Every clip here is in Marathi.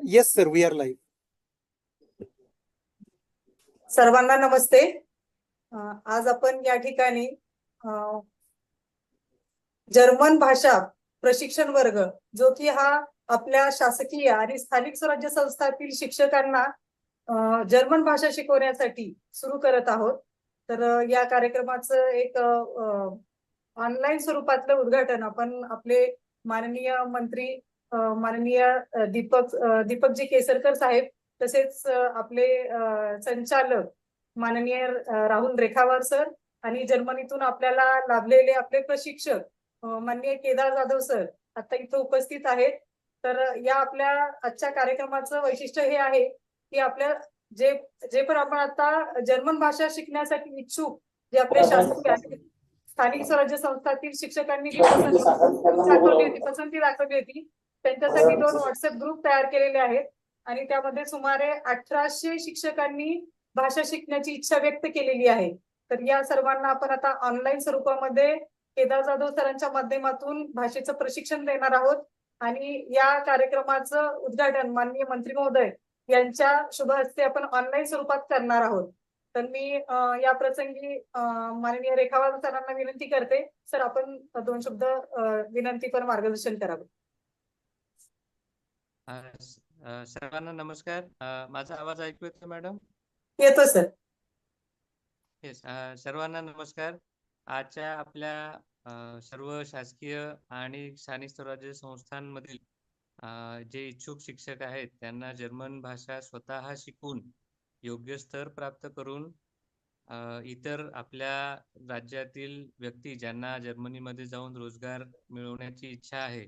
Yes sir we are live सर्वांना नमस्ते. आज आपण या ठिकाणी जर्मन भाषा प्रशिक्षण वर्ग जो की हा आपल्या शासकीय आणि स्थानिक स्वराज्य संस्थातील शिक्षकांना जर्मन भाषा शिकवण्यासाठी सुरू करत आहोत. तर या कार्यक्रमाचं एक ऑनलाईन स्वरूपातलं उद्घाटन आपण आपले माननीय मंत्री माननीय दीपक दीपकजी केसरकर साहेब तसेच आपले संचालक माननीय राहुल रेखावार सर आणि जर्मनीतून आपल्याला लाभलेले आपले प्रशिक्षक माननीय केदार जाधव सर आता इथे उपस्थित आहेत. तर या आपल्या आजच्या कार्यक्रमाचं वैशिष्ट्य हे आहे की आपल्या जे जे पण आपण आता जर्मन भाषा शिकण्यासाठी इच्छुक जे आपले शासकीय स्थानिक स्वराज्य संस्थातील शिक्षकांनी पसंती दाखवली होती त्यांच्यासाठी दोन व्हॉट्सअप ग्रुप तयार केलेले आहेत. आणि त्यामध्ये सुमारे अठराशे शिक्षकांनी भाषा शिकण्याची इच्छा व्यक्त केलेली आहे. तर या सर्वांना आपण आता ऑनलाईन स्वरूपामध्ये केदार जाधव सरांच्या माध्यमातून भाषेचं प्रशिक्षण देणार आहोत. आणि या कार्यक्रमाचं उद्घाटन माननीय मंत्री महोदय यांच्या शुभ हस्ते आपण ऑनलाईन स्वरूपात करणार आहोत. तर मी या प्रसंगी माननीय रेखावार सरांना विनंती करते. सर आपण दोन शब्द अं, विनंतीपर मार्गदर्शन करावं. सर्वांना नमस्कार. माझा आवाज ऐकू येतो मॅडम? येतो सर. येस सर्वांना नमस्कार. आजच्या आपल्या सर्व शासकीय आणि स्थानिक स्वराज्य संस्थांमधील जे इच्छुक शिक्षक आहेत त्यांना जर्मन भाषा स्वतः शिकून योग्य स्तर प्राप्त करून इतर आपल्या राज्यातील व्यक्ती ज्यांना जर्मनीमध्ये जाऊन रोजगार मिळवण्याची इच्छा आहे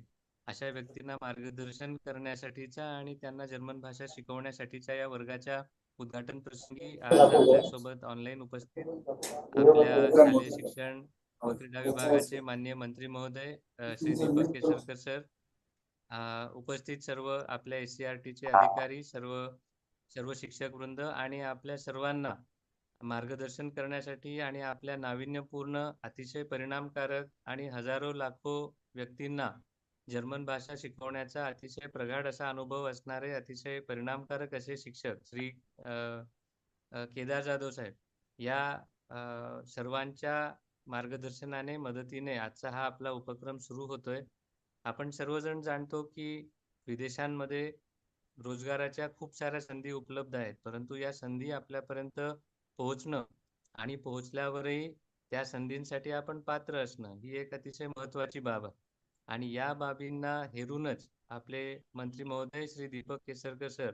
अशा व्यक्तींना मार्गदर्शन करण्यासाठीच्या आणि त्यांना जर्मन भाषा शिकवण्यासाठीच्या या वर्गाच्या उद्घाटन प्रसंगी आपल्यासोबत ऑनलाईन उपस्थित आपल्या शालेय शिक्षण व क्रीडा विभागाचे माननीय मंत्री महोदय श्री दीपक केसरकर सर उपस्थित सर्व आपल्या एस सी आर टीचे अधिकारी सर्व सर्व शिक्षक वृंद आणि आपल्या सर्वांना मार्गदर्शन करण्यासाठी आणि आपल्या नाविन्यपूर्ण अतिशय परिणामकारक आणि हजारो लाखो व्यक्तींना जर्मन भाषा शिकवण्याचा अतिशय प्रगाढ असा अनुभव असणारे अतिशय परिणामकारक असे शिक्षक श्री अ, अ, केदार जाधव साहेब. या अ, सर्वांच्या मार्गदर्शनाने मदतीने आजचा हा आपला उपक्रम सुरू होतोय. आपण सर्वजण जाणतो की विदेशांमध्ये रोजगाराच्या खूप साऱ्या संधी उपलब्ध आहेत. परंतु या संधी आपल्यापर्यंत पोहोचणं आणि पोहोचल्यावरही त्या संधींसाठी आपण पात्र असणं ही एक अतिशय महत्वाची बाब आहे. आणि या बाबींना हेरूनच आपले मंत्री महोदय श्री दीपक केसरकर सर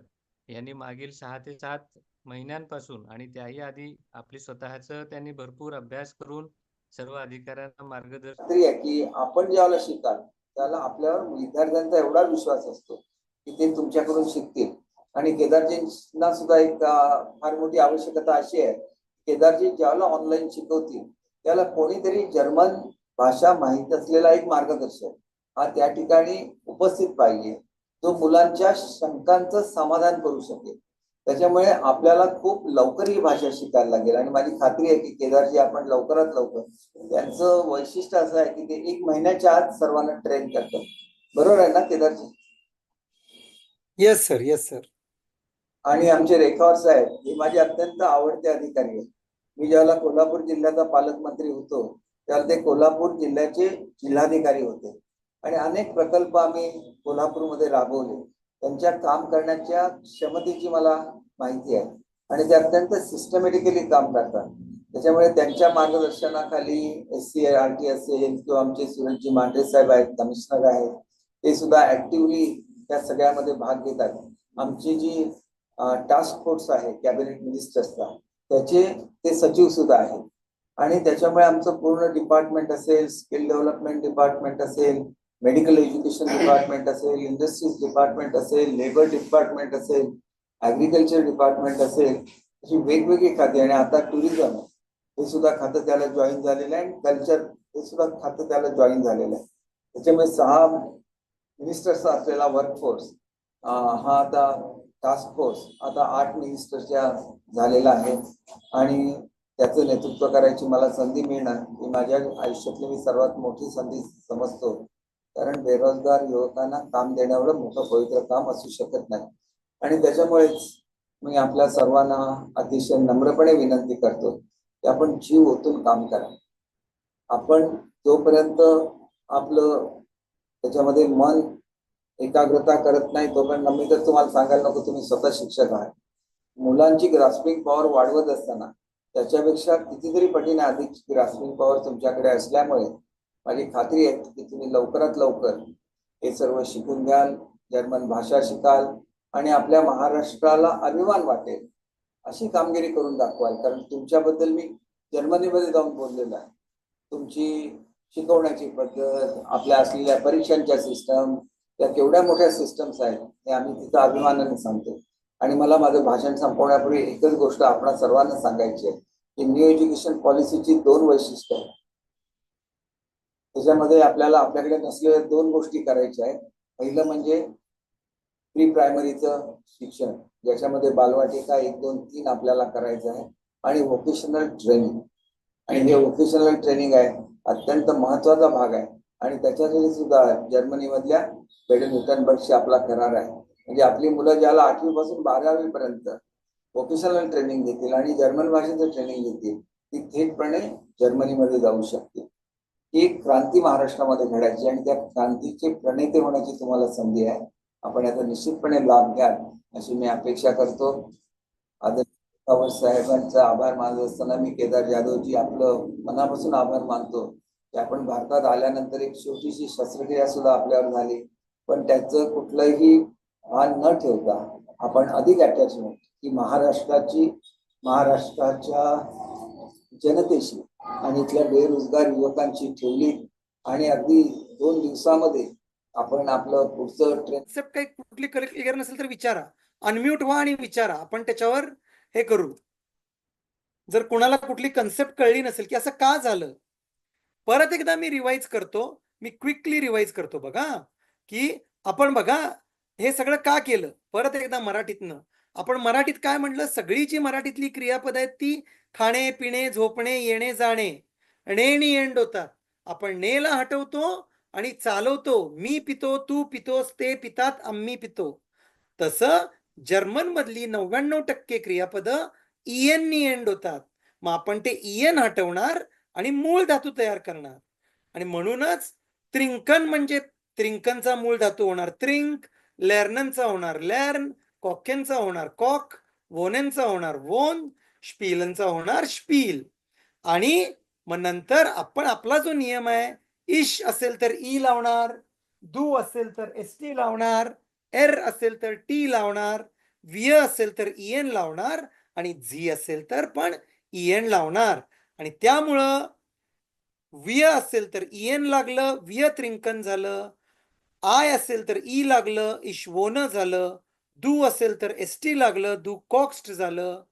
यांनी मागील सहा ते सात महिन्यांपासून आणि त्याही आधी आपली स्वतःच त्यांनी भरपूर अभ्यास करून सर्व अधिकाऱ्यांना मार्गदर्शन की आपण ज्यावेळेला शिकाल त्याला आपल्यावर विद्यार्थ्यांचा एवढा विश्वास असतो की ते तुमच्याकडून शिकतील. आणि केदारजींना सुद्धा एक फार मोठी आवश्यकता अशी आहे केदारजी ज्याला ऑनलाईन शिकवतील त्याला कोणीतरी जर्मन भाषा माहीत असलेला एक मार्गदर्शक हा त्या ठिकाणी उपस्थित पाहिजे. जो मुलांच्या शंकांचं समाधान करू शकेल. त्याच्यामुळे आपल्याला खूप लवकर ही भाषा शिकायला लागेल. आणि माझी खात्री आहे की केदारजी आपण लवकरात लवकर त्यांचं वैशिष्ट्य असं आहे की ते एक महिन्याच्या आत सर्वांना ट्रेन करतात. बरोबर आहे ना केदारजी? Yes, sir, yes, sir. आणि आमचे रेखावर साहेब हे माझे अत्यंत आवडते अधिकारी आहेत. मी ज्यावेळेला कोल्हापूर जिल्ह्याचा पालकमंत्री होतो तर ते कोल्हापूर जिल्ह्याचे जिल्हाधिकारी होते. आणि अनेक प्रकल्प आम्ही कोल्हापूरमध्ये राबवले. त्यांच्या काम करण्याच्या क्षमतेची मला माहिती आहे. आणि ते अत्यंत सिस्टमॅटिकली काम करतात. त्याच्यामुळे त्यांच्या मार्गदर्शनाखाली एस सी आर टी असेल किंवा आमचे सुरेशजी मांढरे साहेब आहेत कमिशनर आहेत ते सुद्धा ऍक्टिव्हली त्या सगळ्यामध्ये भाग घेतात. आमची जी टास्क फोर्स आहे कॅबिनेट मिनिस्टर्सचा त्याचे ते सचिव सुद्धा आहेत. आणि त्याच्यामुळे आमचं पूर्ण डिपार्टमेंट असेल स्किल डेव्हलपमेंट डिपार्टमेंट असेल मेडिकल एज्युकेशन डिपार्टमेंट असेल इंडस्ट्रीज डिपार्टमेंट असेल लेबर डिपार्टमेंट असेल ऍग्रिकल्चर डिपार्टमेंट असेल अशी वेगवेगळी खाती आणि आता टुरिझम हे सुद्धा खातं त्याला जॉईन झालेलं आहे. आणि कल्चर हे सुद्धा खातं त्याला जॉईन झालेलं आहे. त्याच्यामुळे सहा मिनिस्टर्सचा असलेला वर्कफोर्स हा आता टास्क फोर्स आता आठ मिनिस्टरच्या झालेला आहे. आणि त्याचं नेतृत्व करायची मला संधी मिळणार ही माझ्या आयुष्यातली मी सर्वात मोठी संधी समजतो. कारण बेरोजगार युवकांना काम देण्यावर मोठं पवित्र काम असू शकत नाही. आणि त्याच्यामुळेच मी आपल्या सर्वांना अतिशय नम्रपणे विनंती करतो की आपण जीव ओतून काम करा. आपण जोपर्यंत आपलं त्याच्यामध्ये मन एकाग्रता करत नाही तोपर्यंत मी तर तुम्हाला सांगायला नको तुम्ही स्वतः शिक्षक आहात. मुलांची ग्रास्पिंग पॉवर वाढवत असताना त्याच्यापेक्षा कितीतरी पटीने अधिक ग्रास्पिंग पॉवर तुमच्याकडे असल्यामुळे माझी खात्री आहे की तुम्ही लवकरात लवकर हे सर्व शिकून घ्याल जर्मन भाषा शिकाल आणि आपल्या महाराष्ट्राला अभिमान वाटेल अशी कामगिरी करून दाखवाल. कारण तुमच्याबद्दल मी जर्मनीमध्ये जाऊन बोललेलो आहे. तुमची शिकवण्याची पद्धत आपल्या असलेल्या परीक्षांच्या सिस्टम त्या केवढ्या मोठ्या सिस्टम्स आहेत हे आम्ही तिथं अभिमानाने सांगतो. आणि मला माझं भाषण संपवण्यापूर्वी एकच गोष्ट आपण सर्वांना सांगायची आहे की न्यू एज्युकेशन पॉलिसीची दोन वैशिष्ट्य आहेत. त्याच्यामध्ये आपल्याला आपल्याकडे नसलेल्या दोन गोष्टी करायच्या आहेत. पहिलं म्हणजे प्री प्रायमरीचं शिक्षण ज्याच्यामध्ये बालवाटिका एक दोन तीन आपल्याला करायचं आहे आणि व्होकेशनल ट्रेनिंग आणि हे व्होकेशनल ट्रेनिंग आहे अत्यंत महत्त्वाचा भाग आहे. आणि त्याच्यासाठी सुद्धा जर्मनीमधल्या बेडन विटनबर्गशी आपला करार आहे. म्हणजे आपली मुलं ज्याला आठवी पासून बारावी पर्यंत व्होकेशनल ट्रेनिंग देतील आणि जर्मन भाषेचं ट्रेनिंग घेतील ती थेटपणे जर्मनीमध्ये जाऊ शकतील. ही एक क्रांती महाराष्ट्रामध्ये घडायची आणि त्या क्रांतीचे प्रणेते होण्याची तुम्हाला संधी आहे. आपण याचा निश्चितपणे लाभ घ्याल अशी मी अपेक्षा करतो. आदर साहेबांचा आभार मानत असताना मी केदार जाधवजी आपलं मनापासून आभार मानतो. की आपण भारतात आल्यानंतर एक छोटीशी शस्त्रक्रिया सुद्धा आपल्यावर झाली. पण त्याचं कुठलंही भान न ठेवता आपण अधिक अटॅचमेंट की महाराष्ट्राची महाराष्ट्राच्या जनतेशी आणि इथल्या बेरोजगार युवकांची ठेवली आणि अगदी दोन दिवसामध्ये आपण आपलं पुढचं ट्रेन काही कुठली क्लिअर नसेल तर विचारा. अनम्यूट व्हा आणि विचारा. आपण त्याच्यावर हे करू. जर कोणाला कुठली कन्सेप्ट कळली नसेल की असं का झालं? परत एकदा मी रिवाईज करतो. मी क्विकली रिवाईज करतो बघा. की आपण बघा हे सगळं का केलं? परत एकदा मराठीतनं. आपण मराठीत काय म्हटलं? सगळी जी मराठीतली क्रियापद आहेत ती खाणे पिणे झोपणे येणे जाणे. णेणी एंड होतात आपण नेला हटवतो आणि चालवतो. मी पितो तू पितोस ते पितात आम्ही पितो. तसं जर्मन मधली नव्याण्णव टक्के क्रियापद इएननी एंड होतात मग आपण ते इएन हटवणार आणि मूळ धातू तयार करणार. आणि म्हणूनच त्रिंकन म्हणजे त्रिंकनचा मूळ धातू होणार. त्रिंक लेर्ननचा होणार लॅर्न कॉकेनचा होणार कॉक वोनेनचा होणार वोन स्पीलनचा होणार स्पील आणि मग नंतर आपण आपला जो नियम आहे इश असेल तर ई लावणार दू असेल तर एस टी लावणार एर असेल तर टी लावणार विय असेल तर इएन लावणार आणि झी असेल तर पण इएन लावणार. आणि त्यामुळं विय असेल तर इएन लागलं विय त्रिंकन झालं आय असेल तर ई लागलं इश्वोन झालं दू असेल तर एस टी लागलं दू कॉक्स्ट झालं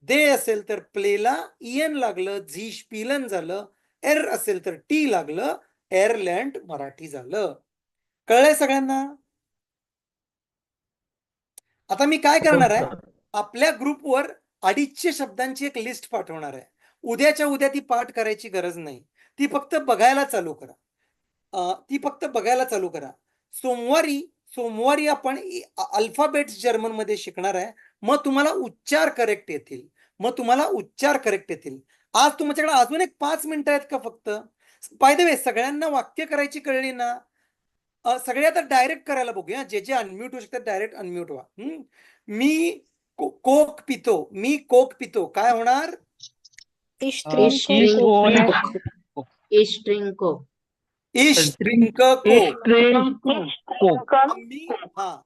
दे असेल तर प्लेला इएन लागलं झीश पिलन झालं एर असेल तर टी लागलं एअरलँड मराठी झालं. कळलंय सगळ्यांना? आता मी काय करणार आहे? आपल्या ग्रुपवर अडीचशे शब्दांची एक लिस्ट पाठवणार आहे. उद्याच्या उद्या ती पाठ करायची गरज नाही. ती फक्त बघायला चालू करा. ती फक्त बघायला चालू करा. सोमवारी सोमवारी आपण अल्फाबेट्स जर्मनमध्ये शिकणार आहे. मग तुम्हाला उच्चार करेक्ट येतील. मग तुम्हाला उच्चार करेक्ट येतील. आज तुमच्याकडे अजून एक पाच मिनिटं आहेत का फक्त? बाय द वे सगळ्यांना वाक्य करायची कळली ना? सगळे आता डायरेक्ट करायला बघूया. जे जे अनम्यूट होऊ शकतात डायरेक्ट अनम्यूट व्हा. हम्म? मी को- कोक पितो. मी कोक पितो. काय होणार? आम्ही हा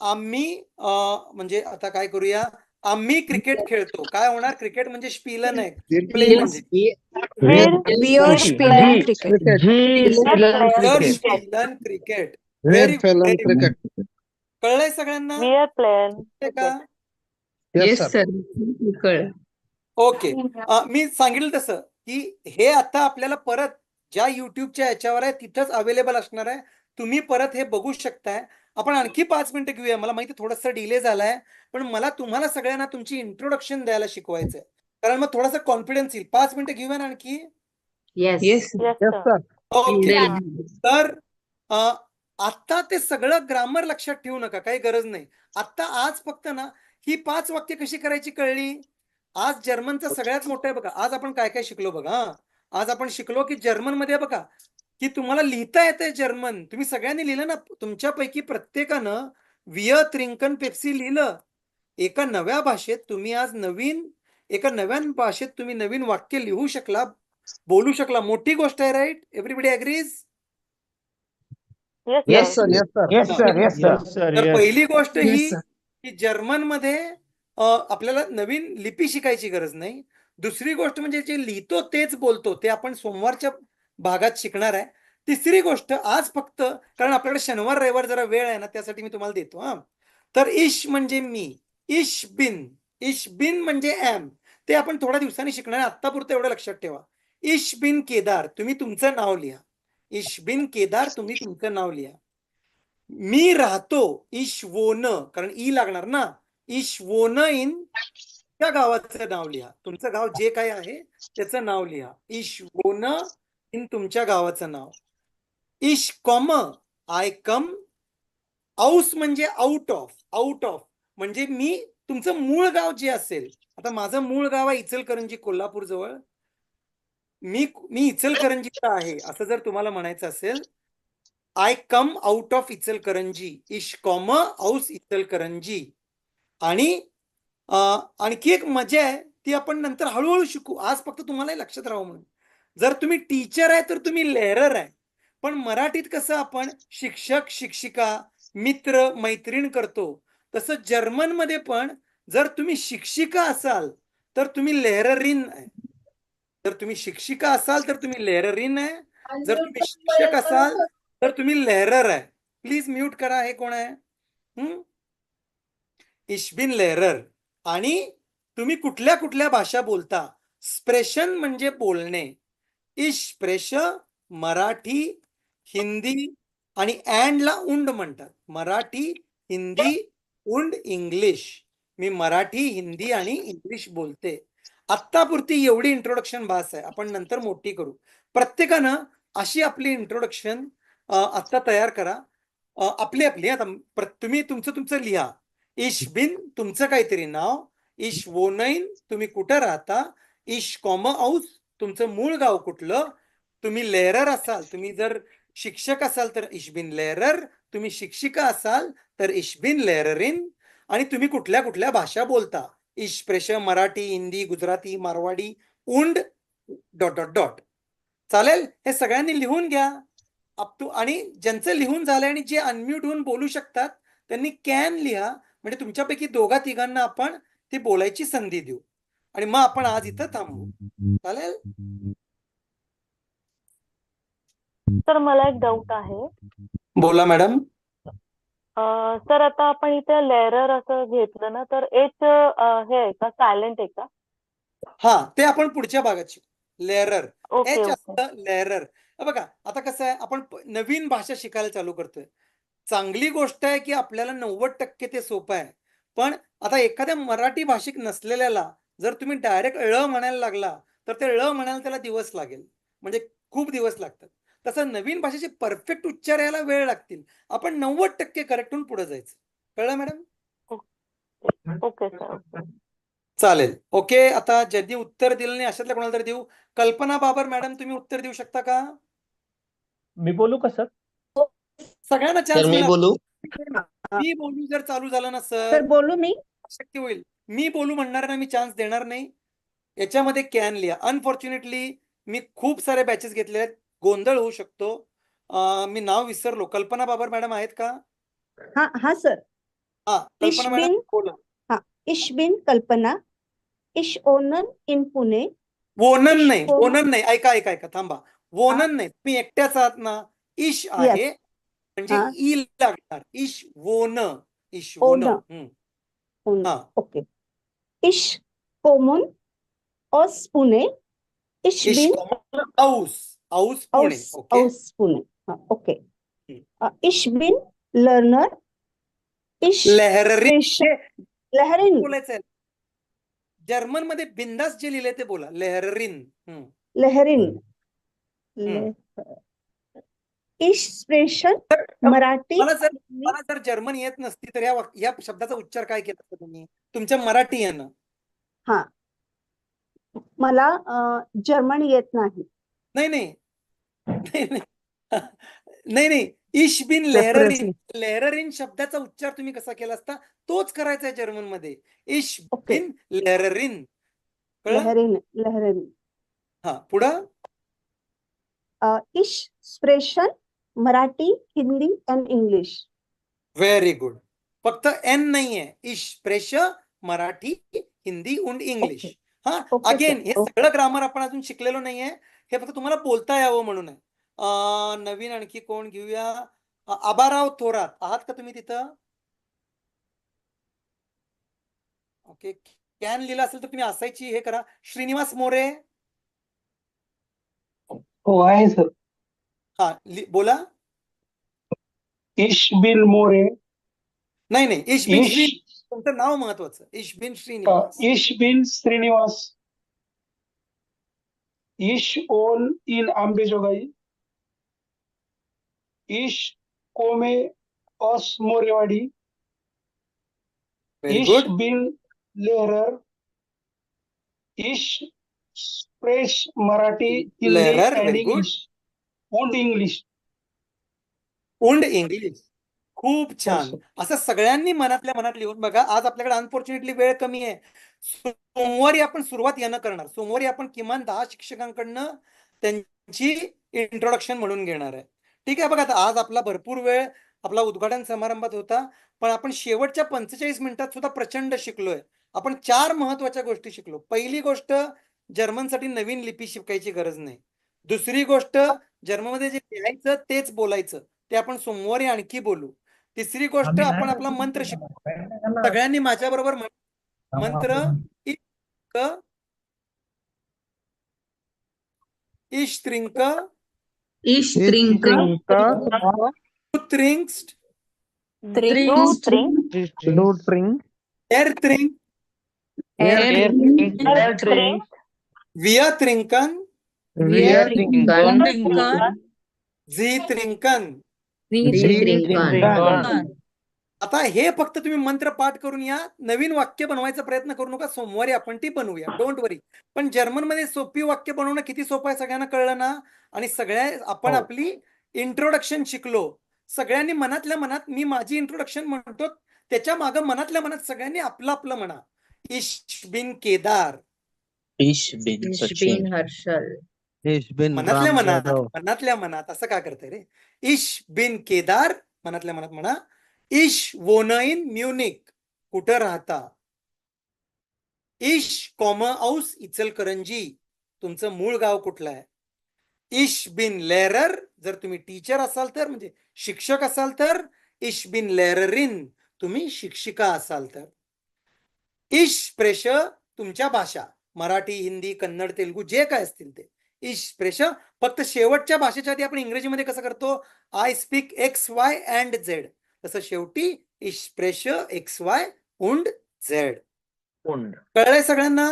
आम्ही म्हणजे आता काय करूया आम्ही क्रिकेट खेळतो काय होणार क्रिकेट म्हणजे स्पिलन आहे प्ले म्हणजे क्रिकेट. कळलंय सगळ्यांना का. ओके मी सांगितलं तसं की हे आता आपल्याला परत ज्या युट्यूबच्या याच्यावर आहे तिथंच अवेलेबल असणार आहे. तुम्ही परत हे बघू शकताय. आपण आणखी पाच मिनिटं घेऊया. मला माहिती थोडासा डिले झालाय. पण मला तुम्हाला सगळ्यांना तुमची इंट्रोडक्शन द्यायला शिकवायचंय. कारण मग थोडासा कॉन्फिडन्स येईल. पाच मिनिटं घेऊया ना आणखी. ओके तर अ, आता ते सगळं ग्रामर लक्षात ठेवू नका. काही गरज नाही. आता आज फक्त ना ही पाच वाक्य कशी करायची कळली? आज जर्मनचा सगळ्यात मोठा आहे बघा. आज आपण काय काय शिकलो बघा हा. आज आपण शिकलो की जर्मनमध्ये बघा की तुम्हाला लिहिता येतंय जर्मन तुम्ही सगळ्यांनी लिहिलं ना तुमच्यापैकी प्रत्येकानं विय त्रिंकन पेप्सी लिहिलं एका नव्या भाषेत तुम्ही आज नवीन एका नव्या भाषेत तुम्ही नवीन वाक्य लिहू शकला बोलू शकला मोठी गोष्ट आहे right everybody agrees Yes, sir. Yes, sir. Yes, sir. Yes, sir. तर पहिली गोष्ट ही. की जर्मनमध्ये आपल्याला नवीन लिपी शिकायची गरज नाही दुसरी गोष्ट म्हणजे जे लिहितो तेच बोलतो ते आपण सोमवारच्या भागात शिकणार आहे. तिसरी गोष्ट आज फक्त कारण आपल्याकडे शनिवार रविवार जरा वेळ आहे ना त्यासाठी मी तुम्हाला देतो हा. तर इश म्हणजे मी इश बिन इश बिन म्हणजे एम. ते आपण थोड्या दिवसांनी शिकणार आहे आत्तापुरतं एवढं लक्षात ठेवा. इश बिन केदार तुम्ही तुमचं नाव लिहा. इश बिन केदार तुम्ही तुमचं नाव लिहा. मी राहतो इश वोन कारण ई लागणार ना. इश वोन इन त्या गावाचं नाव लिहा. तुमचं गाव जे काय आहे त्याचं नाव लिहा. इश इशवोन इन तुमच्या गावाचं नाव. इश कॉम आय कम आऊस म्हणजे आउट ऑफ आउट ऑफ म्हणजे मी तुमचं मूळ गाव जे असेल आता माझं मूळ गाव आहे इचलकरंजी कोल्हापूर जवळ मी मी इचलकरंजीचा आहे असं जर तुम्हाला म्हणायचं असेल I come out of Ichalkaranji. इश कॉम आऊस इचलकरंजी. आणि आणखी एक मजा आहे ती आपण नंतर हळूहळू शिकू. आज फक्त तुम्हाला हे लक्षात राहावं म्हणून. जर तुम्ही टीचर आहे तर तुम्ही लेअरर आहे. पण मराठीत कसं आपण शिक्षक शिक्षिका मित्र मैत्रीण करतो. तसं जर्मनमध्ये पण जर तुम्ही शिक्षिका असाल तर तुम्ही लेहररीन आहे. जर तुम्ही शिक्षिका असाल तर तुम्ही लेहररीन आहे. जर तुम्ही शिक्षक असाल तर तुम्ही लेहरर आहे. प्लीज म्यूट करा हे कोण आहे? हम्म इशबिन लेहरर आणि तुम्ही कुठल्या कुठल्या भाषा बोलता? स्प्रेशन म्हणजे बोलणे. इशप्रेश मराठी हिंदी आणि अँडला उंड म्हणतात. मराठी हिंदी उंड इंग्लिश. मी मराठी हिंदी आणि इंग्लिश बोलते. आत्तापुरती एवढी इंट्रोडक्शन भास आहे. आपण नंतर मोठी करू. प्रत्येकानं अशी आपली इंट्रोडक्शन आत्ता तयार करा. आपली आपली. आता तुम्ही तुमचं तुमचं लिहा. इश बिन तुमचं काहीतरी नाव इश वोनैन तुम्ही कुठं राहता इश कॉम औस तुमचं मूळ गाव कुठलं तुम्ही लेअरर असाल तुम्ही जर शिक्षक असाल तर इशबिन लेअरर तुम्ही शिक्षिका असाल तर इशबिन लेररिन आणि तुम्ही कुठल्या कुठल्या भाषा बोलता इश प्रेश मराठी हिंदी गुजराती मारवाडी उंड डॉट डॉट डॉट. चालेल? हे सगळ्यांनी लिहून घ्या. अप टू आणि ज्यांचं लिहून झालंय आणि जे अनम्यूट होऊन बोलू शकतात त्यांनी कॅन लिहा. म्हणजे तुमच्यापैकी दोघा तिघांना आपण ती बोलायची संधी देऊ. आणि मग आपण आज इथं थांबू. चालेल? सर मला एक डाऊट आहे. बोला मॅडम. सर आता आपण इथे लेअरर असं घेतलं ना तर एच हे आहे का? सायलेंट आहे का? हा ते आपण पुढच्या भागात शिकू लेअरर ओके एच असतं लेअरर बघा आता कसं आहे आपण नवीन भाषा शिकायला चालू करतोय. चांगली गोष्ट आहे की आपल्याला नव्वद टक्के ते सोपं आहे. पण आता एखाद्या मराठी भाषिक नसलेल्याला जर तुम्ही डायरेक्ट ळ म्हणायला लागला तर ते ळ म्हणायला त्याला दिवस लागेल. म्हणजे खूप दिवस लागतात. तसं नवीन भाषेचे परफेक्ट उच्चार यायला वेळ लागतील. आपण नव्वद टक्के करेक्ट होऊन पुढे जायचं. कळलं मॅडम ओके सर चालेल. ओके आता ज्यांनी उत्तर दिलं नाही अशातल्या कोणाला तरी देऊ. कल्पना बाबर मॅडम तुम्ही उत्तर देऊ शकता का? मी बोलू का सर सगळ्यांना चान्स मी बोलू? मी बोलू जर चालू झालं ना सर. सर बोलू मी? शक्य होईल. मी बोलू म्हणणार ना मी चान्स देणार नाही. याच्यामध्ये कॅन लिहा. अनफॉर्च्युनेटली मी खूप सारे बॅचेस घेतले आहेत. गोंधळ होऊ शकतो. अं, मी नाव विसरलो. कल्पना बाबर मॅडम आहेत का? हा हा सर. हा कल्पना मॅडम इशबिन बोला. इश बिन कल्पना. इश ओनर इन पुणे. वोनन नाही? वोनन नाही. ऐका ऐका ऐका थांबा. वोनन नाही. तुम्ही एकट्याच आहात ना. इश आहे. म्हणजे हा. ई लागणार. इश वोन इश वोन ओन. हम्म. ओनर हा. ओके. इश कोमन ओस पुणे. इश इश बिन कॉमन औस. औस पुणे. औस ओके. औस पुणे. हा, ओके. हम्म. अ, इश बिन लर्नर. इश लहररी पेश- लहरीन. बोलायचं जर्मनमध्ये बिंदास जे लिहिले ते बोला. लेहरिन. हम्म. लहरीन. हम्म. ले- इश मराठी मला जर मला जर जर्मन येत नसती तर या वाक- या शब्दाचा उच्चार काय केला असता तुम्ही? तुमच्या मराठी यानं हा. मला अ, जर्मन येत नाही. नाही नाही. नाही नाही. नाही नाही. इश बिन लेहररिन लेहररिन शब्दाचा उच्चार तुम्ही कसा केला असता तोच करायचा आहे जर्मनमध्ये इश ओके. बिन लेहररिन. कळलं? लहरीन लहरीन. हा पुढं? अ, इश स्प्रेशन Marathi Hindi and English very good फक्त एन नाहीये. इश प्रेश Marathi Hindi und English Okay. हा? Okay, sir. अगेन हे Okay. सगळं ग्रामर आपण अजून शिकलेलो नाहीये. हे फक्त तुम्हाला बोलता यावं म्हणून आहे. अं, नवीन आणखी कोण घेऊया? अं, आबाराव थोरात. आहात का तुम्ही तिथं? ओके कॅन लिहिलं असेल तर तुम्ही असायची हे करा. श्रीनिवास मोरे? हो आहे सर. हा लि- बोला. इश बिल मोरे. नाही नाही इश बिन श्री इश तुमचं नाव महत्वाचं. इश बिन अ, श्रीनिवास. इश बिन श्रीनिवास. इश ओल इन आंबेजोगाई इश कोमे अस मोरेवाडी. व्हेरी इश गुड बिन लेहरर. इश स्प्रेश मराठी हिंदी लेहरर, good. इंग्लिश und इंग्लिश उंड इंग्लिश खूप छान. असं. सगळ्यांनी मनातल्या मनात लिहून बघा. आज आपल्याकडे अनफॉर्च्युनेटली वेळ कमी आहे. सोमवारी आपण सुरुवात यानं करणार. सोमवारी आपण किमान दहा शिक्षकांकडनं त्यांची इंट्रोडक्शन म्हणून घेणार आहे. ठीक आहे बघा आता आज आपला भरपूर वेळ आपला उद्घाटन समारंभात होता. पण आपण शेवटच्या पंचेचाळीस मिनिटात सुद्धा प्रचंड शिकलोय. आपण चार महत्त्वाच्या गोष्टी शिकलो. पहिली गोष्ट जर्मनसाठी नवीन लिपी शिकायची गरज नाही. दुसरी गोष्ट जर्मनमध्ये जे लिहायचं तेच बोलायचं. ते आपण सोमवारी आणखी बोलू. तिसरी गोष्ट आपण आपला मंत्र शिकू. सगळ्यांनी माझ्या बरोबर मंत्र इक इश्त्रिंक इश त्रिंक त्रिंक्स्ट एरत्रिंक er विया त्रिंकन Trinken. झी त्रिंकन. आता हे फक्त तुम्ही मंत्र पाठ करून या. नवीन वाक्य बनवायचा प्रयत्न करू नका. सोमवारी आपण ती बनवूया. डोंट वरी पण जर्मनमध्ये सोपी वाक्य बनवणं किती सोपं आहे सगळ्यांना कळलं ना? आणि सगळ्या आपण हो. आपली इंट्रोडक्शन शिकलो. सगळ्यांनी मनातल्या मनात मी माझी इंट्रोडक्शन म्हणतो. त्याच्या मागं मनातल्या मनात सगळ्यांनी आपलं आपलं म्हणा. इश बिन केदार. इश बिन Harshal. इश बिन मनातल्या राम मनात जाधव मनातल्या मनात असं का करताय रे? इश बिन केदार मनातल्या मनात म्हणा इश वोन इन म्युनिक कुठं राहता? इश कॉम औस इचलकरंजी तुमचं मूळ गाव कुठलं आहे? इश बिन लेरर जर तुम्ही टीचर असाल तर म्हणजे शिक्षक असाल तर इश बिन लेररिन तुम्ही शिक्षिका असाल तर. इश प्रेश तुमच्या भाषा मराठी हिंदी कन्नड तेलुगू जे काय असतील ते. इश प्रेश फक्त शेवटच्या भाषेच्या आधी आपण इंग्रजीमध्ये कसं करतो? I speak X Y and Z तसं शेवटी इश प्रेश एक्स वाय उंड झेड उंड कळलंय सगळ्यांना?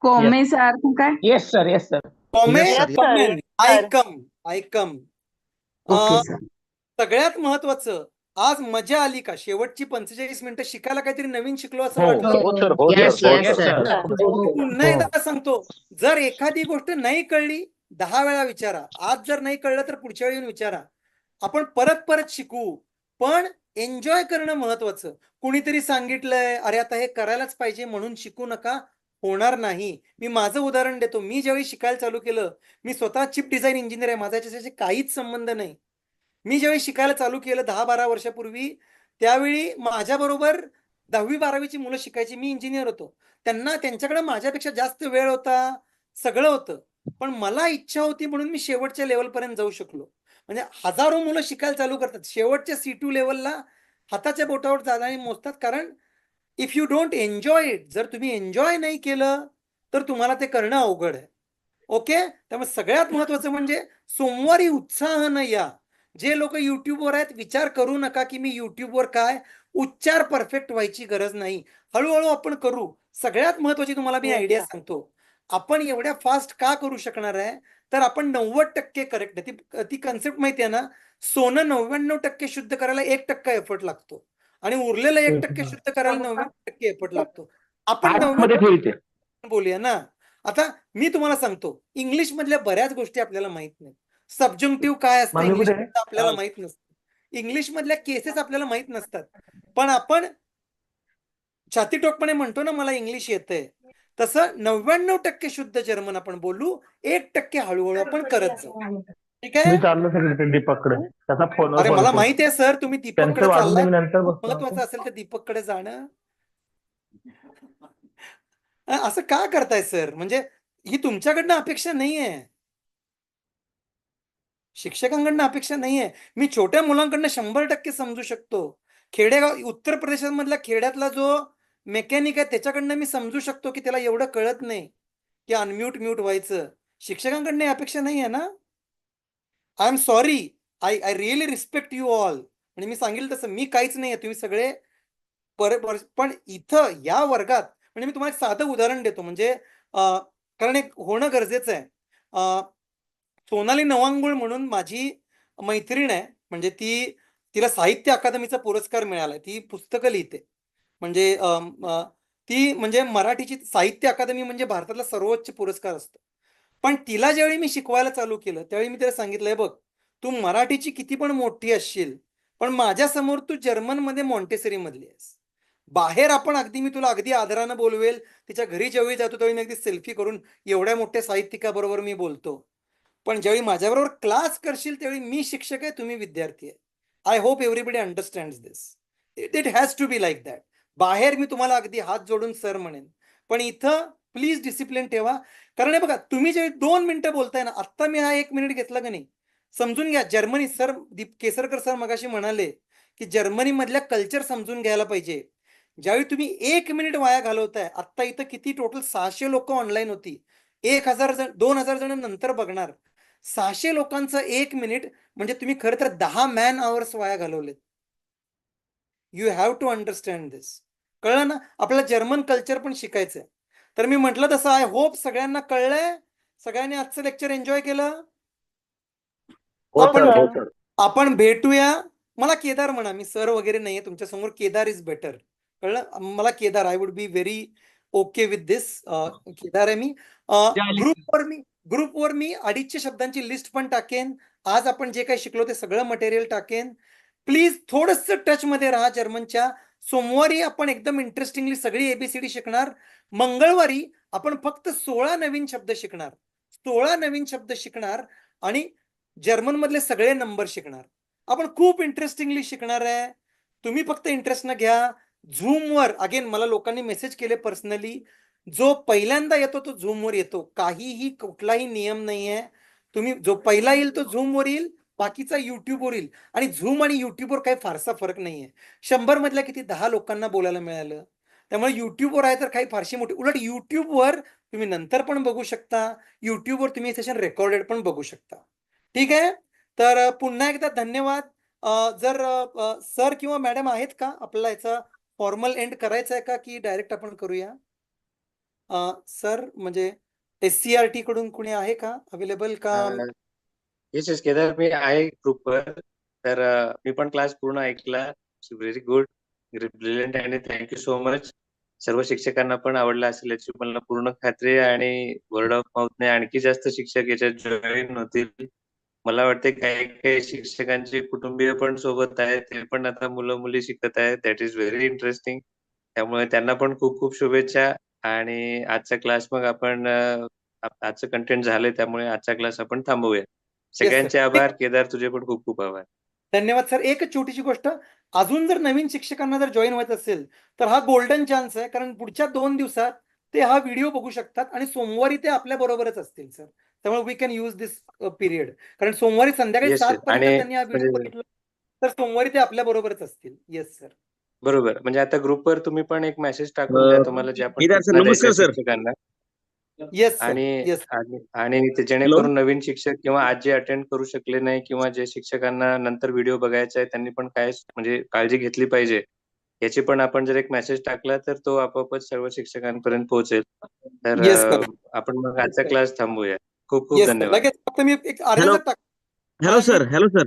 कोमेचा अर्थ काय? Yes sir yes sir. कॉमेन I come. I come okay sir सगळ्यात महत्वाचं आज मजा आली का? शेवटची पंचेचाळीस मिनिटं शिकायला काहीतरी नवीन शिकलो असं हो. वाटलं हो सर हो Yes, सर yes, sir. पुन्हा एकदा सांगतो जर एखादी गोष्ट नाही कळली दहा वेळा विचारा. आज जर नाही कळलं तर पुढच्या वेळी येऊन विचारा. आपण परत परत शिकू पण एन्जॉय करणं महत्वाचं. कुणीतरी सांगितलंय अरे आता हे करायलाच पाहिजे म्हणून शिकू नका. होणार नाही. मी माझं उदाहरण देतो. मी ज्यावेळी शिकायला चालू केलं मी स्वतः चिप डिझाईन इंजिनियर आहे. माझा याच्याशी काहीच संबंध नाही. मी ज्यावेळी शिकायला चालू केलं दहा बारा वर्षापूर्वी त्यावेळी माझ्याबरोबर दहावी बारावीची मुलं शिकायची मी इंजिनियर होतो. त्यांना त्यांच्याकडे माझ्यापेक्षा जास्त वेळ होता सगळं होतं. पण मला इच्छा होती म्हणून मी शेवटच्या लेवलपर्यंत जाऊ शकलो. म्हणजे हजारो मुलं शिकायला चालू करतात. शेवटच्या सी टू लेवलला हाताच्या बोटावर जाणारी मोजतात. कारण if you don't enjoy it जर तुम्ही एन्जॉय नाही केलं तर तुम्हाला ते करणं अवघड आहे. ओके त्यामुळे सगळ्यात महत्वाचं म्हणजे सोमवारी उत्साहानं या. जे लोक युट्यूबवर आहेत विचार करू नका की मी युट्यूबवर काय? उच्चार परफेक्ट व्हायची गरज नाही. हळूहळू आपण करू. सगळ्यात महत्वाची तुम्हाला मी आयडिया sir. सांगतो. आपण एवढ्या फास्ट का करू शकणार आहे? तर आपण नव्वद टक्के करेक्ट ती ती कन्सेप्ट माहिती आहे ना? सोनं नव्याण्णव टक्के शुद्ध करायला एक टक्का एफर्ट लागतो. आणि उरलेलं एक टक्के शुद्ध करायला नव्याण्णव टक्के एफर्ट लागतो. आपण नव्वद बोलूया ना? आता मी तुम्हाला सांगतो. इंग्लिश मधल्या बऱ्याच गोष्टी आपल्याला माहीत नाही सबजंक्टिव्ह काय असतं? इंग्लिश? आपल्याला माहीत नसतं. इंग्लिश मधल्या केसेस आपल्याला माहीत नसतात. पण आपण छाती टोकपणे म्हणतो ना मला इंग्लिश येतंय. तसं नव्याण्णव टक्के शुद्ध जर्मन आपण बोलू एक टक्के हळूहळू आपण करत जाऊ. ठीक आहे? अरे मला. माहिती आहे सर तुम्ही दीपककडे महत्वाचं असेल तर दीपककडे जाणं. असं का करताय सर? म्हणजे ही तुमच्याकडनं अपेक्षा नाहीये. शिक्षकांकडनं अपेक्षा नाहीये. मी छोट्या मुलांकडनं शंभर टक्के समजू शकतो. खेडेगाव उत्तर प्रदेशामधल्या खेड्यातला जो मेकॅनिक आहे त्याच्याकडनं मी समजू शकतो की त्याला एवढं कळत नाही की अनम्यूट म्यूट व्हायचं. शिक्षकांकडनं अपेक्षा नाही आहे ना? I am sorry I I really respect you all म्हणजे मी सांगेल तसं मी काहीच नाही आहे तुम्ही सगळे पर पण इथं या वर्गात म्हणजे मी तुम्हाला एक साधं उदाहरण देतो. म्हणजे कारण एक होणं गरजेचं आहे. सोनाली नवांगुळ म्हणून माझी मैत्रीण आहे. म्हणजे ती तिला साहित्य अकादमीचा पुरस्कार मिळाला ती पुस्तकं लिहिते. म्हणजे ती म्हणजे मराठीची साहित्य अकादमी म्हणजे भारतातला सर्वोच्च पुरस्कार असतो. पण तिला ज्यावेळी मी शिकवायला चालू केलं त्यावेळी मी तिला सांगितलंय बघ तू मराठीची किती पण मोठी असशील पण माझ्यासमोर तू जर्मनमध्ये मॉन्टेसरी मधली आहेस. बाहेर आपण अगदी मी तुला अगदी आदरानं बोलवेल तिच्या घरी ज्यावेळी जातो त्यावेळी मी अगदी सेल्फी करून एवढ्या मोठ्या साहित्यिकाबरोबर मी बोलतो. पण ज्यावेळी माझ्याबरोबर क्लास करशील त्यावेळी मी शिक्षक आहे तुम्ही विद्यार्थी आहे. I hope everybody understand this it has to be like that बाहेर मी तुम्हाला अगदी हात जोडून सर म्हणेन. पण इथं प्लीज डिसिप्लिन ठेवा. कारण हे बघा तुम्ही जे दोन मिनिटं बोलताय ना आत्ता मी हा एक मिनिट घेतला का नाही? समजून घ्या Germany sir Deep Kesarkar sir मगाशी म्हणाले की जर्मनी मधल्या कल्चर समजून घ्यायला पाहिजे. ज्यावेळी तुम्ही एक मिनिट वाया घालवताय आत्ता इथं किती टोटल सहाशे लोक ऑनलाईन होती. एक हजार जण दोन हजार जण नंतर बघणार. सहाशे लोकांचं एक मिनिट म्हणजे तुम्ही खरं तर दहा मॅन आवर्स वाया घालवलेत. You have to understand this कळलं ना? आपल्याला जर्मन कल्चर पण शिकायचंय. तर मी म्हटलं तसं आय होप सगळ्यांना कळलंय. सगळ्यांनी आजचं लेक्चर एन्जॉय केलं. हो आपण हो आपण भेटूया. मला केदार म्हणा मी सर वगैरे नाहीये तुमच्यासमोर केदार इज बेटर कळलं? मला Kedar I would be very okay with this Kedar आहे मी. ग्रुपवर मी ग्रुपवर मी अडीचशे शब्दांची लिस्ट पण टाकेन. आज आपण जे काही शिकलो ते सगळं मटेरियल टाकेन. प्लीज थोडस टच मध्ये राहा जर्मनच्या. सोमवारी आपण एकदम इंटरेस्टिंगली सगळी एबीसीडी शिकणार. मंगळवारी आपण फक्त सोळा नवीन शब्द शिकणार. सोळा नवीन शब्द शिकणार आणि जर्मन मधले सगळे नंबर शिकणार. आपण खूप इंटरेस्टिंगली शिकणार आहे. तुम्ही फक्त इंटरेस्ट न घ्या. झूमवर अगेन मला लोकांनी मेसेज केले पर्सनली जो पहिल्यांदा येतो तो झूमवर येतो. काहीही कुठलाही नियम नाहीये. तुम्ही जो पहिला येईल तो झूमवर येईल बाकीचा युट्यूबवर येईल. आणि झूम आणि युट्यूबवर काही फारसा फरक नाहीये. शंभर मधल्या किती दहा लोकांना बोलायला मिळालं. त्यामुळे युट्यूबवर आहे तर काही फारशी मोठी उलट युट्यूबवर तुम्ही नंतर पण बघू शकता. युट्यूबवर तुम्ही सेशन रेकॉर्डेड पण बघू शकता. ठीक आहे? तर पुन्हा एकदा धन्यवाद. जर सर किंवा मॅडम आहेत का? आपल्याला याचा फॉर्मल एंड करायचा आहे का? की डायरेक्ट आपण करूया? सर म्हणजे एस सी आर टी कडून कुणी आहे का? अवेलेबल का? येस येस केदार मी आहे ग्रुपवर तर मी पण क्लास पूर्ण ऐकला. व्हेरी गुड ब्रिलियंट आणि थँक्यू सो मच सर्व शिक्षकांना पण आवडला असेल याची मला पूर्ण खात्री आहे आणि वर्ड ऑफ माउथने आणखी जास्त शिक्षक याच्यात जॉईन होतील. मला वाटते काही काही शिक्षकांचे कुटुंबीय पण सोबत आहेत. ते पण आता मुलं मुली शिकत आहेत. दॅट इज व्हेरी इंटरेस्टिंग त्यामुळे त्यांना पण खूप खूप शुभेच्छा. आणि आजचा क्लास मग आपण अ, आजचं कंटेंट झालंय त्यामुळे आजचा क्लास आपण थांबवूया सगळ्यांचे आभार. केदार तुझे पण खूप खूप आभार. धन्यवाद सर एकच छोटीशी गोष्ट. अजून जर नवीन शिक्षकांना जर जॉईन व्हायचं असेल तर हा गोल्डन चान्स आहे. कारण पुढच्या दोन दिवसात ते हा व्हिडिओ बघू शकतात आणि सोमवारी ते आपल्या बरोबरच असतील सर त्यामुळे we can use this period कारण सोमवारी संध्याकाळी Yes, सात. पर्यंत आणि त्यांनी हा व्हिडिओ म्हणजे- बघितला तर सोमवारी ते आपल्या बरोबरच असतील. येस सर बरोबर. म्हणजे आता ग्रुपवर तुम्ही पण एक मेसेज टाकून द्या तुम्हाला ज्या पण सूचना नमस्कार द्यायच्या. शिक्षकांना. येस आणि येस आणि आणि ते जेणेकरून नवीन शिक्षक किंवा आज जे अटेंड करू शकले नाही किंवा जे शिक्षकांना नंतर व्हिडिओ बघायचा आहे त्यांनी पण काय म्हणजे काळजी घेतली पाहिजे याची पण आपण जर एक मेसेज टाकला तर तो आपोआपच सर्व शिक्षकांपर्यंत पोहोचेल. तर Yes, अ, sir. आपण मग आजचा क्लास थांबूया. खूप खूप येस धन्यवाद. लगेच फक्त मी एक अर्धा Hello. जर टाक hello sir hello sir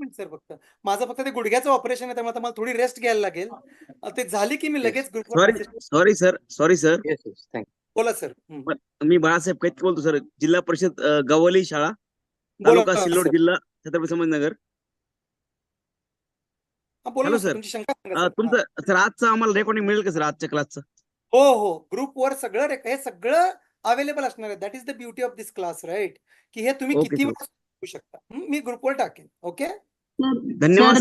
minute sir फक्त. माझं फक्त ते गुडघ्याचं ऑपरेशन आहे त्यामुळे आता मला थोडी रेस्ट घ्यायला लागेल. ते झाली की मी लगेच सॉरी सॉरी सर सॉरी बोला सर. मी बाळासाहेब कैत बोलतो सर जिल्हा परिषद गवली शाळा बोला तालुका सिल्लोड सर. जिल्हा छत्रपती संभाजीनगर. हा, बोला सर. तुमची सर. आजचं आम्हाला रेकॉर्डिंग मिळेल का सर आजच्या क्लासचं हो हो. ग्रुपवर सगळं रे- हे सगळं अवेलेबल असणार आहे. That is the beauty of this class right की हे तुम्ही किती. वेळा शिकू शकता. मी ग्रुपवर टाकेन. ओके धन्यवाद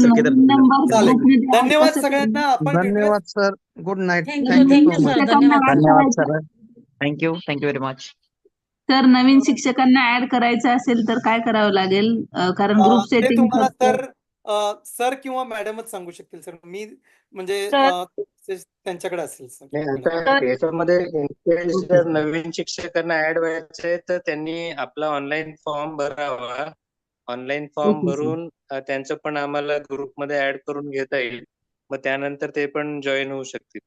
धन्यवाद सगळ्यांना. आपण धन्यवाद sir. Good night thank you. धन्यवाद. Sir. Thank you thank you very much sir नवीन शिक्षकांना ऍड करायचं असेल तर काय करावं लागेल? कारण ग्रुप सेटिंग तुम्हाला फक्त सर सर किंवा मॅडमच सांगू शकतील सर. मी म्हणजे त्यांच्याकडे असेल याच्यामध्ये नवीन शिक्षकांना ऍड व्हायचे तर त्यांनी आपला ऑनलाईन फॉर्म भरावा. Online form. भरून अ, त्यांचं पण आम्हाला ग्रुपमध्ये ऍड करून घेता येईल. मग त्यानंतर ते पण जॉईन होऊ शकतील.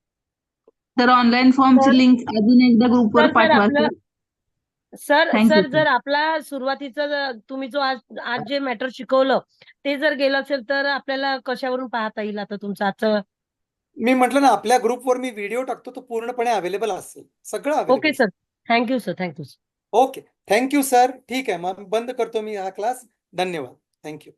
तर ऑनलाईन फॉर्मची. लिंक अजून एकदा ग्रुपवर सर पाठवा आपलं सर. Sir sir. जर आपला सुरुवातीचं जर- तुम्ही जो आज आज जे मॅटर शिकवलं ते जर गेलं असेल तर आपल्याला कशावरून पाहता येईल आता तुमचं आजचं? मी म्हटलं ना आपल्या ग्रुपवर मी व्हिडिओ टाकतो तो पूर्णपणे अवेलेबल असेल. सगळं okay sir. Thank you sir thank you okay. Thank you sir ठीक आहे मग बंद करतो मी हा क्लास धन्यवाद. थँक्यू